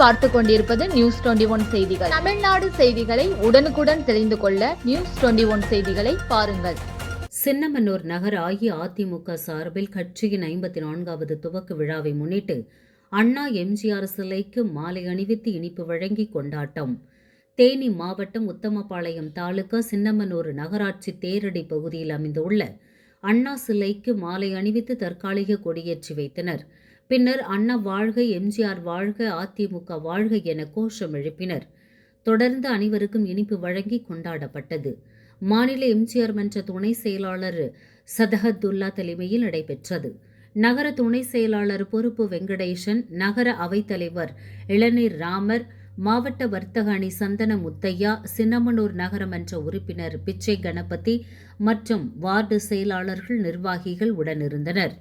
பார்த்து கொண்டிருப்பது news twenty one செய்திகள். தமிழ்நாடு செய்திகளை உடனுக்குடன் தெரிந்து கொள்ள நியூஸ் டுவெண்டி ஒன் செய்திகளை பாருங்கள். சின்னமனூர் நகர் அஇஅதிமுக சார்பில் கட்சியின் ஐம்பத்தி நான்காவது துவக்க விழாவை முன்னிட்டு அண்ணா எம்ஜிஆர் சிலைக்கு மாலை அணிவித்து இனிப்பு வழங்கி கொண்டாட்டம். தேனி மாவட்டம் உத்தமபாளையம் தாலுகா சின்னமனூர் நகராட்சி தேரடி பகுதியில் அமைந்துள்ள அண்ணா சிலைக்கு மாலை அணிவித்து தற்காலிக கொடியேற்றி வைத்தனர். பின்னர் அண்ணா வாழ்க எம்ஜிஆர் வாழ்க அதிமுக வாழ்க என கோஷம் எழுப்பினர். தொடர்ந்து அனைவருக்கும் இனிப்பு வழங்கி கொண்டாடப்பட்டது. மாநில எம்ஜிஆர் மன்ற துணை செயலாளர் சதஹத்துல்லா தலைமையில் நடைபெற்றது. நகர துணை செயலாளர் பொறுப்பு வெங்கடேசன் நகர அவைத்தலைவர் இளநீர் ராமர் மாவட்ட வர்த்தக அணி சந்தன முத்தையா சின்னமனூர் நகரமன்ற உறுப்பினர் பிச்சை கணபதி மற்றும் வார்டு செயலாளர்கள் நிர்வாகிகள் உடனிருந்தனர்.